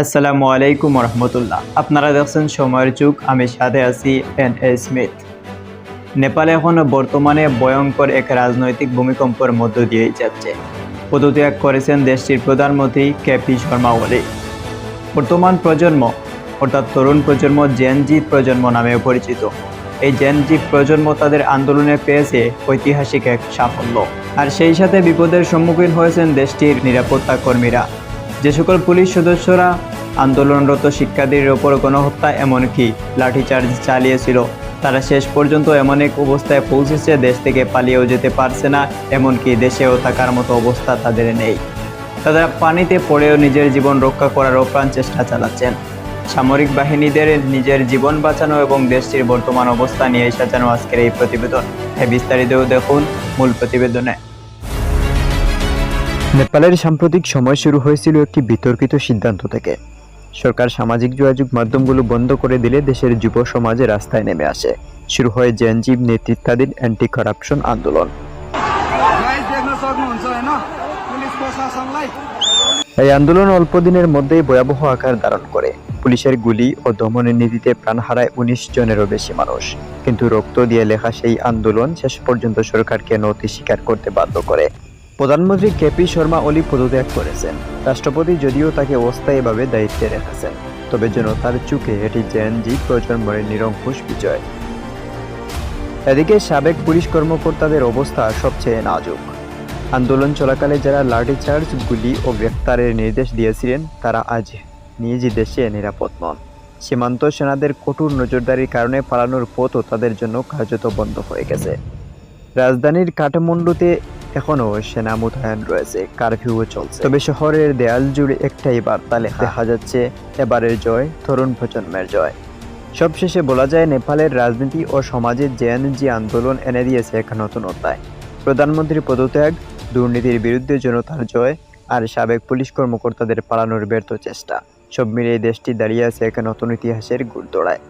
আসসালামু আলাইকুম রহমতুল্লাহ। আপনারা দেখছেন সময়ের যুগ, আমি সাথে আছি এন এ স্মিথ নেপাল এখন বর্তমানে ভয়ঙ্কর এক রাজনৈতিক ভূমিকম্পের মধ্য দিয়েই যাচ্ছে। পদত্যাগ করেছেন দেশটির প্রধানমন্ত্রী কেপি শর্মা ওলি। বর্তমান প্রজন্ম, অর্থাৎ তরুণ প্রজন্ম জেনজি প্রজন্ম নামেও পরিচিত। এই জেনজি প্রজন্ম তাদের আন্দোলনে পেয়েছে ঐতিহাসিক এক সাফল্য। আর সেই সাথে বিপদের সম্মুখীন হয়েছেন দেশটির নিরাপত্তা কর্মীরা। যে সকল পুলিশ সদস্যরা আন্দোলনরত শিক্ষার্থীদের ওপর গণহত্যা, এমনকি লাঠিচার্জ চালিয়েছিল, তারা শেষ পর্যন্ত এমন এক অবস্থায় পৌঁছেছে, দেশ থেকে পালিয়েও যেতে পারছে না, এমনকি দেশেও থাকার মতো অবস্থা তাদের নেই। তারা পানিতে পড়েও নিজের জীবন রক্ষা করার অপ্রাণ চেষ্টা চালাচ্ছেন। সামরিক বাহিনীদের নিজের জীবন বাঁচানো এবং দেশটির বর্তমান অবস্থা নিয়ে সাজানো আজকের এই প্রতিবেদন। এই বিস্তারিত দেখুন মূল প্রতিবেদনে। নেপালের সাম্প্রতিক সময় শুরু হয়েছিল একটি বিতর্কিত সিদ্ধান্ত থেকে। সরকার সামাজিক যোগাযোগ মাধ্যমগুলো বন্ধ করে দিলে দেশের যুব সমাজে রাস্তায় নেমে আসে। শুরু হয় জেএনজিব নেতৃত্বাধীন অ্যান্টি করাপশন আন্দোলন। এই আন্দোলন অল্প দিনের মধ্যেই ভয়াবহ আকার ধারণ করে। পুলিশের গুলি ও দমনের নীতিতে প্রাণ হারায় উনিশ জনেরও বেশি মানুষ। কিন্তু রক্ত দিয়ে লেখা সেই আন্দোলন শেষ পর্যন্ত সরকারকে নতি স্বীকার করতে বাধ্য করে। প্রধানমন্ত্রী কেপি শর্মা অলি পদত্যাগ করেছেন। রাষ্ট্রপতি যদিও তাকে অস্থায়ীভাবে দায়িত্বে রেখেছেন, তবে জনতার চুকে এটি জেএনজি প্রজন্মের নিরঙ্কুশ বিজয়। এদিকে সাবেক পুলিশ কর্মকর্তাদের অবস্থা সবচেয়ে নাজুক। আন্দোলন চলাকালে যারা লাঠিচার্জ গুলি ও গ্রেফতারের নির্দেশ দিয়েছিলেন, তারা আজ নিজ দেশে নিরাপদ নন। সীমান্ত সেনাদের কঠোর নজরদারির কারণে পালানোর পথও তাদের জন্য কার্যত বন্ধ হয়ে গেছে। রাজধানীর কাঠমান্ডুতে এখনও সেনা মোতায়েন রয়েছে কারফিউও চলছে। তবে শহরের দেয়াল জুড়ে একটাই বার্তা লেখা। দেখা যাচ্ছে, এবারের জয়, তরুণ প্রজন্মের জয়। সবশেষে বলা যায়, নেপালের রাজনীতি ও সমাজে জেএনজি আন্দোলন এনে দিয়েছে এক নতুন অধ্যায়। প্রধানমন্ত্রীর পদত্যাগ, দুর্নীতির বিরুদ্ধে জনতার জয় আর সাবেক পুলিশ কর্মকর্তাদের পালানোর ব্যর্থ চেষ্টা। সব মিলিয়ে দেশটি দাঁড়িয়ে আছে এক নতুন ইতিহাসের গুরুদোড়ায়